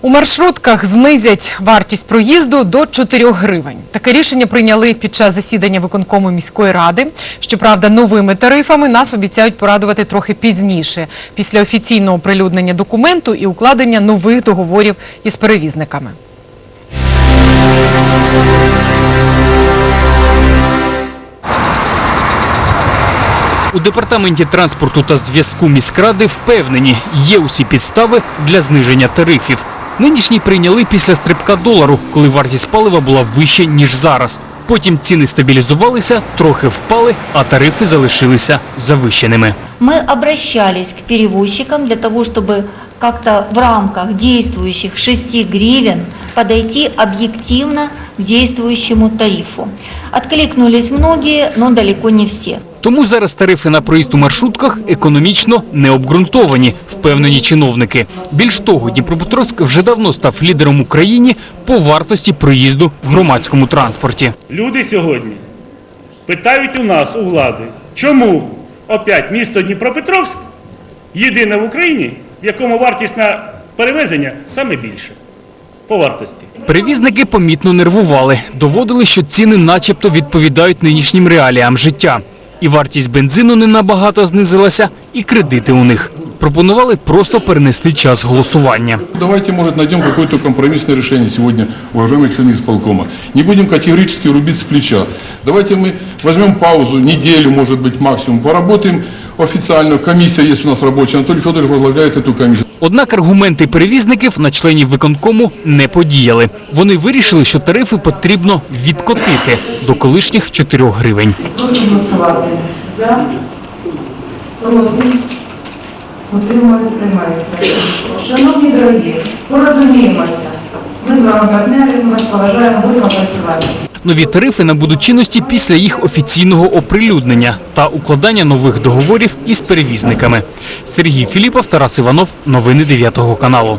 У маршрутках знизять вартість проїзду до 4 гривень. Таке рішення прийняли під час засідання виконкому міської ради. Щоправда, новими тарифами нас обіцяють порадувати трохи пізніше, після офіційного оприлюднення документу і укладення нових договорів із перевізниками. У департаменті транспорту та зв'язку міськради впевнені, є усі підстави для зниження тарифів. Нинішній прийняли після стрибка долару, коли вартість палива була вища ніж зараз. Потім ціни стабілізувалися, трохи впали, а тарифи залишилися завищеними. Мы обращались к перевозчикам для того, чтобы как-то в рамках действующих 6 гривен подойти объективно к действующему тарифу. Откликнулись многие, но далеко не все. Тому зараз тарифи на проїзд у маршрутках економічно не обґрунтовані, впевнені чиновники. Більш того, Дніпропетровськ вже давно став лідером Україні по вартості проїзду в громадському транспорті. Люди сьогодні питають у нас, у влади, чому опять місто Дніпропетровськ єдине в Україні, в якому вартість на перевезення саме більше по вартості. Перевізники помітно нервували, доводили, що ціни начебто відповідають нинішнім реаліям життя. І вартість бензину не набагато знизилася, і кредити у них. Пропонували просто перенести час голосування. Давайте, может, найдем какое-то компромиссное решение сегодня, уважаемые члены исполкома. Не будем категорически рубить с плеча. Давайте мы возьмем паузу, неделю, может быть, максимум, поработаем официально. Комиссия есть у нас рабочая. Анатолий Федорович возглавляет эту комиссию. Однак аргументи перевізників на членів виконкому не подіяли. Вони вирішили, що тарифи потрібно відкотити до колишніх 4 гривень. Прошу голосувати за, проти. Шановні дорогі, порозуміємося. Ми з вами партнери, ми вас поважаємо, будемо працювати. Нові тарифи набудуть чинності після їх офіційного оприлюднення та укладання нових договорів із перевізниками. Сергій Філіпов, Тарас Іванов. Новини 9 каналу.